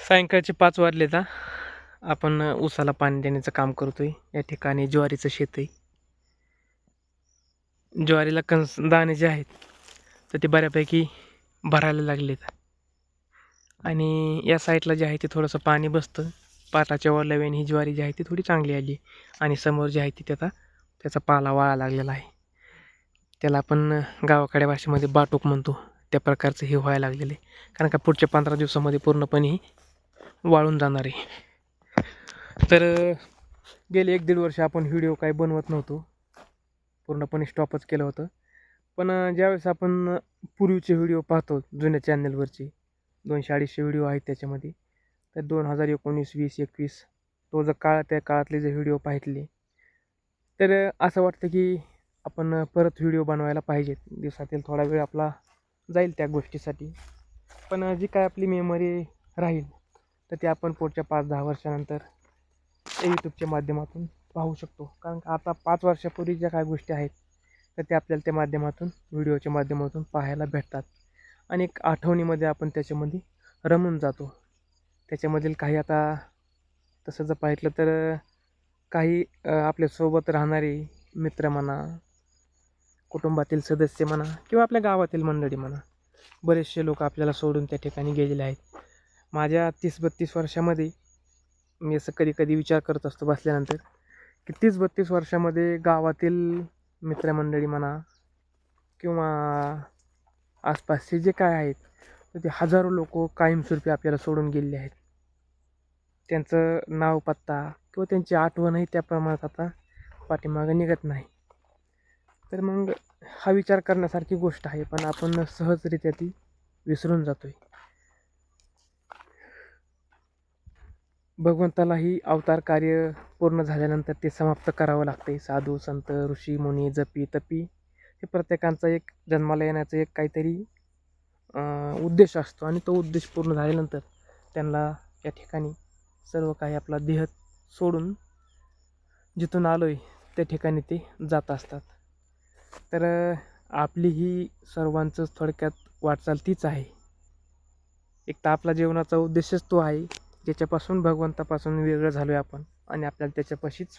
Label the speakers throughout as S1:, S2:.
S1: सायंकाळचे पाच वाजले जा आपण ऊसाला पाणी देण्याचं काम करतोय. या ठिकाणी ज्वारीचं शेत आहे. ज्वारीला कंस दाणे जे आहेत तर ते बऱ्यापैकी भरायला लागलेत. आणि या साईडला जे आहे ते थोडंसं पाणी बसतं. पाटाच्या वरल्यावेने ही ज्वारी जी आहे ती थोडी चांगली आली. आणि समोर जी आहे ती त्याचा त्याचा पाला वाळा लागलेला आहे. त्याला आपण गावाकडे भाषेमध्ये बाटूक म्हणतो. त्या प्रकारचं हे व्हायला लागलेलं आहे. कारण का पुढच्या पंधरा दिवसामध्ये पूर्णपणे वाळून जाणार आहे. तर गेले एक दीड वर्ष आपण व्हिडिओ काही बनवत नव्हतो. पूर्णपणे स्टॉपच केलं होतं. पण ज्यावेळेस आपण पूर्वीचे व्हिडिओ पाहतो जुन्या चॅनलवरचे दोनशे अडीचशे व्हिडिओ आहेत त्याच्यामध्ये तर दोन हजार एकोणीस वीस एकवीस तो जर काळ त्या काळातले जे व्हिडिओ पाहितले तर असं वाटतं की आपण परत व्हिडिओ बनवायला पाहिजेत. दिवसातील थोडा वेळ आपला जाईल त्या गोष्टीसाठी. पण जी काय आपली मेमरी राहील तर ते आपण पुढच्या पाच दहा वर्षानंतर यूट्यूबच्या माध्यमातून पाहू शकतो. कारण का आता पाच वर्षापूर्वी ज्या काय गोष्टी आहेत तर ते आपल्याला त्या माध्यमातून व्हिडिओच्या माध्यमातून पाहायला भेटतात. आणि एक आठवणीमध्ये आपण त्याच्यामध्ये रमून जातो. त्याच्यामधील काही आता तसं जर पाहिलं तर काही आपल्यासोबत राहणारे मित्र म्हणा कुटुंबातील सदस्य म्हणा किंवा आपल्या गावातील मंडळी म्हणा बरेचसे लोक आपल्याला सोडून त्या ठिकाणी गेलेले आहेत. माझ्या तीस बत्तीस वर्षामध्ये मी असं कधी कधी विचार करत असतो बसल्यानंतर की तीस बत्तीस वर्षामध्ये गावातील मित्रमंडळी म्हणा किंवा आसपासचे जे काय आहेत तर ते हजारो लोक कायमस्वरूपी आपल्याला सोडून गेलेले आहेत. त्यांचं नाव पत्ता किंवा त्यांची आठवणही त्या प्रमाणात आता पाठीमागं निघत नाही. तर मग हा विचार करण्यासारखी गोष्ट आहे पण आपण सहजरित्या ती विसरून जातो आहे भगवंतालाही अवतार कार्य पूर्ण झाल्यानंतर ते समाप्त करावं लागते साधू संत ऋषी मुनी जपी तपी हे प्रत्येकांचा एक जन्माला येण्याचा एक काहीतरी उद्देश असतो आणि तो उद्देश पूर्ण झाल्यानंतर त्यांना या ठिकाणी सर्व काही आपला देह सोडून जिथून आलो आहे त्या ठिकाणी ते जात असतात. तर आपली ही सर्वांचंच थोडक्यात वाटचाल तीच आहे. एक तर आपला जीवनाचा उद्देशच तो आहे. ज्याच्यापासून भगवंतापासून वेगळं झालो आहे आपण आणि आपल्याला त्याच्यापाशीच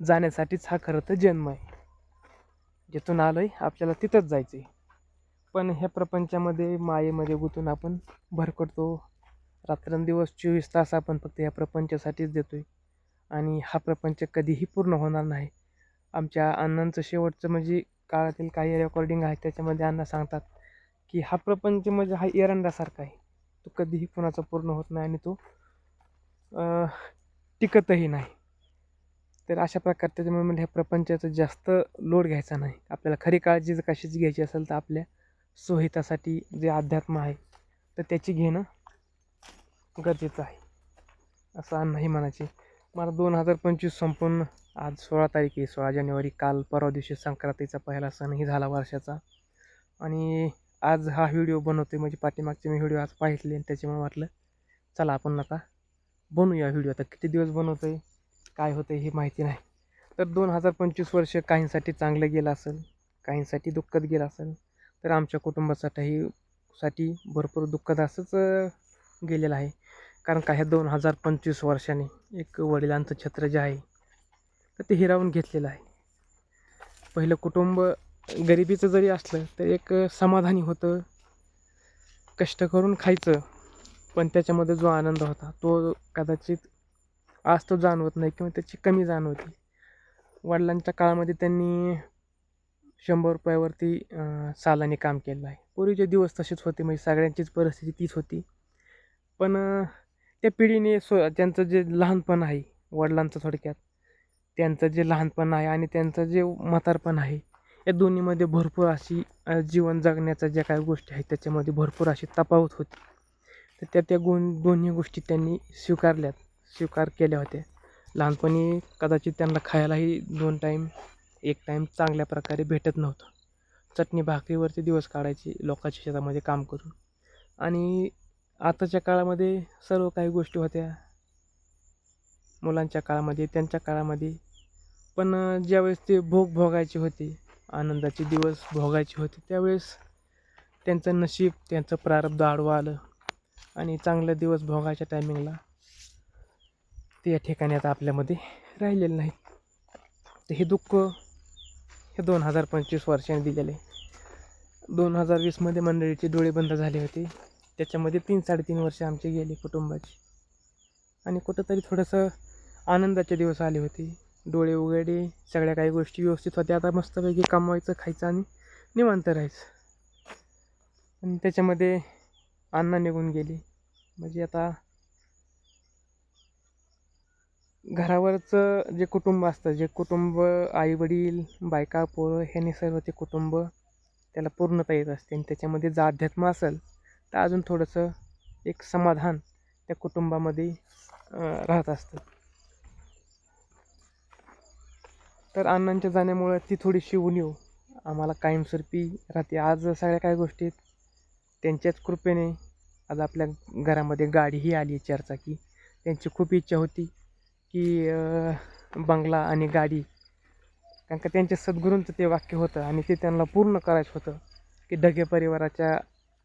S1: जाण्यासाठीच हा खरं तर जन्म आहे. जिथून आलो आहे आपल्याला तिथंच जायचं आहे पण ह्या प्रपंचामध्ये मायेमध्ये गुंतून आपण भरकटतो रात्रंदिवस चोवीस तास आपण फक्त ह्या प्रपंचासाठीच देतो आहे आणि हा प्रपंच कधीही पूर्ण होणार नाही. आमच्या अण्णांचं शेवटचं म्हणजे काळातील काही रेकॉर्डिंग आहे त्याच्यामध्ये अण्णा सांगतात की हा प्रपंच म्हणजे हा एरंडासारखा आहे. तो कधीही कोणाचा पूर्ण होत नाही आणि तो टिकतही नाही. तर अशा प्रकारे त्याच्यामुळे म्हणजे ह्या प्रपंचाचा जास्त लोड घ्यायचा नाही. आपल्याला खरी काळजी जर कशीच घ्यायची असेल तर आपल्या सोहितासाठी जे अध्यात्म आहे तर त्याची घेणं गरजेचं आहे. असं नाही म्हणायचे. मला दोन हजार पंचवीस संपूर्ण आज सोळा तारीख आहे. सोळा जानेवारी काल परवा दिवशी संक्रांतीचा पहिला सणही झाला वर्षाचा. आणि आज हा व्हिडिओ बनवतोय. म्हणजे पाठीमागचे मी व्हिडिओ आज पाहितले आणि त्याच्यामुळे वाटलं चला आपण आता बनवूया व्हिडिओ आता किती दिवस बनवतोय काय होतं हे माहिती नाही. तर दोन हजार पंचवीस वर्ष काहींसाठी चांगलं गेलं असेल काहींसाठी दुःखद गेलं असेल तर आमच्या कुटुंबासाठीही साठी भरपूर दुःखद असंच गेलेलं आहे. कारण का ह्या दोन हजार पंचवीस वर्षाने एक वडिलांचं छत्र जे आहे तर ते हिरावून घेतलेलं आहे. पहिलं कुटुंब गरिबीचं जरी असलं तर एक समाधानी होतं कष्ट करून खायचं पण त्याच्यामध्ये जो आनंद होता तो कदाचित आज तो जाणवत नाही किंवा त्याची कमी जाणवते. वडिलांच्या काळामध्ये त्यांनी शंभर रुपयावरती सालाने काम केलेलं आहे. पूर्वीचे दिवस तसेच होते म्हणजे सगळ्यांचीच परिस्थिती तीच होती. पण त्या पिढीने स्व त्यांचं जे लहानपण आहे वडिलांचं थोडक्यात त्यांचं जे लहानपण आहे आणि त्यांचं जे म्हातारपण आहे या दोन्हीमध्ये भरपूर अशी जीवन जगण्याच्या ज्या काही गोष्टी आहेत त्याच्यामध्ये भरपूर अशी तफावत होती. तर त्या त्या गुण दोन्ही गोष्टी त्यांनी स्वीकारल्यात स्वीकार केल्या होत्या. लहानपणी कदाचित त्यांना खायलाही दोन टाईम एक टाईम चांगल्या प्रकारे भेटत नव्हतं. चटणी भाकरीवरती दिवस काढायचे लोकांच्या शेतामध्ये काम करून. आणि आताच्या काळामध्ये सर्व काही गोष्टी होत्या. मुलांच्या काळामध्ये त्यांच्या काळामध्ये. पण ज्यावेळेस ते भोग भोगायचे होते आनंदाचे दिवस भोगायचे होते त्यावेळेस त्यांचं नशीब त्यांचं प्रारब्ध आडवं आलं. आणि चांगलं दिवस भोगायच्या टायमिंगला ते या ठिकाणी आता आपल्यामध्ये राहिलेलं नाही. तर हे दुःख हे दोन हजार पंचवीस वर्षांनी दिलेले. दोन हजार वीसमध्ये मंडळीचे डोळे बंद झाले होते. त्याच्यामध्ये तीन साडेतीन वर्ष आमचे गेले कुटुंबाची. आणि कुठंतरी थोडंसं आनंदाचे दिवस आले होते. डोळे उघडे सगळ्या काही गोष्टी व्यवस्थित होत्या. आता मस्तपैकी कमवायचं खायचं आणि निवांत राहायचं. आणि त्याच्यामध्ये अन्न निघून गेली. म्हणजे आता घरावरचं जे कुटुंब असतं जे कुटुंब आईवडील बायका पोरं ह्याने सर्व ते कुटुंब त्याला पूर्णता येत असते आणि त्याच्यामध्ये जर अध्यात्म असेल तर अजून थोडंसं एक समाधान त्या कुटुंबामध्ये राहत असतं. तर अण्णांच्या जाण्यामुळे ती थोडीशी उणीव आम्हाला कायमस्वरूपी राहते. आज सगळ्या काही गोष्टीत त्यांच्याच कृपेने आज आपल्या घरामध्ये गाडीही आली चारचाकी त्यांची खूप इच्छा होती की बंगला आणि गाडी. कारण का त्यांच्या सद्गुरूंचं ते वाक्य होतं आणि ते त्यांना पूर्ण करायचं होतं की ढगे परिवाराच्या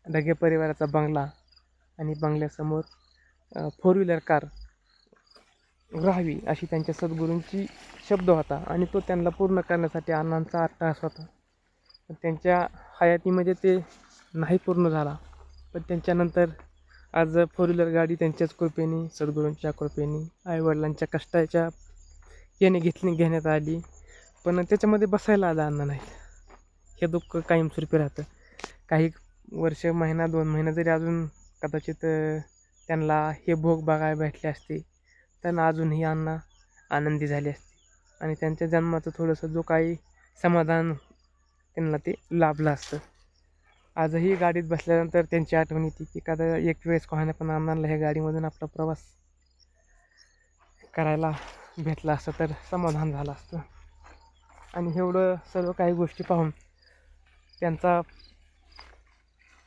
S1: ढगे परिवाराचा बंगला आणि बंगल्यासमोर फोर व्हीलर कार राहावी अशी त्यांच्या सद्गुरूंची शब्द होता आणि तो त्यांना पूर्ण करण्यासाठी अण्णांचा अट्टहास होता. त्यांच्या हयातीमध्ये ते नाही पूर्ण झाला. पण त्यांच्यानंतर आज फोर व्हीलर गाडी त्यांच्याच कृपेने सद्गुरूंच्या कृपेने आईवडिलांच्या कष्टाच्या याने घेतली घेण्यात आली. पण त्याच्यामध्ये बसायला आलं अन्न नाहीत. हे दुःख कायमस्वरूपी राहतं. काही वर्ष महिना दोन महिना जरी अजून कदाचित त्यांना हे भोग बघायला भेटले असते तर अजूनही अण्णा आनंदी झाले असते. आणि त्यांच्या जन्माचं थोडंसं जो काही समाधान त्यांना ते लाभलं असतं. आजही गाडीत बसल्यानंतर त्यांची आठवण येते की एखादा एक वेळेस कोणाने पण अण्णांना ह्या गाडीमधून आपला प्रवास करायला भेटला असतं तर समाधान झालं असतं. आणि एवढं सर्व काही गोष्टी पाहून त्यांचा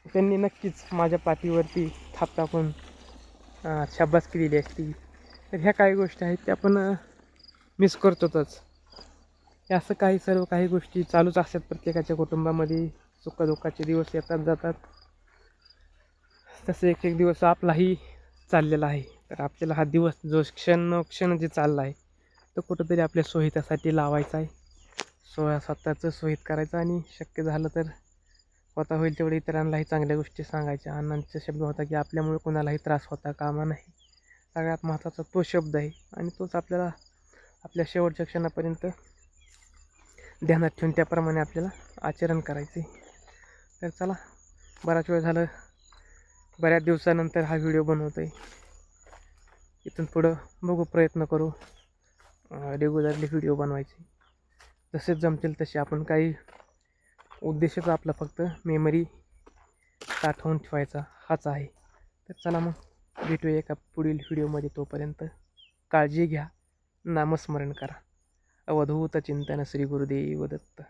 S1: त्यांनी नक्कीच माझ्या पाठीवरती थाप टाकून शाबासकी दिली असती. तर ह्या काही गोष्टी आहेत त्या आपण मिस करतोच असं काही सर्व काही गोष्टी चालूच असतात प्रत्येकाच्या कुटुंबामध्ये. सुखदुःखाचे दिवस येतात जातात. तसे एक एक दिवस आपलाही चाललेला आहे. तर आपल्याला हा दिवस जो क्षण क्षण जे चालला आहे तो कुठंतरी आपल्या सोहितासाठी लावायचा आहे. सोया स्वतःचं सोहित करायचं आणि शक्य झालं तर स्वतः होईल तेवढे इतरांनाही चांगल्या गोष्टी सांगायच्या. अण्णांचा शब्द होता की आपल्यामुळे कोणालाही त्रास होता कामा नाही. सगळ्यात महत्त्वाचा तो शब्द आहे आणि तोच आपल्याला आपल्या शेवटच्या क्षणापर्यंत ध्यानात ठेवून त्याप्रमाणे आपल्याला आचरण करायचे तर चला बराच वेळ झालं. बऱ्याच दिवसानंतर हा व्हिडिओ बनवतो आहे इथून पुढं बघू प्रयत्न करू रेग्युलरली व्हिडिओ बनवायचे. जसे जमतील तसे आपण काही उद्देशच आपला फक्त मेमरी साठवून ठेवायचा हाच आहे. तर चला मग भेटूया एका पुढील व्हिडिओमध्ये तोपर्यंत. काळजी घ्या नामस्मरण करा. अवधूत चिंतन श्री गुरुदेव दत्त.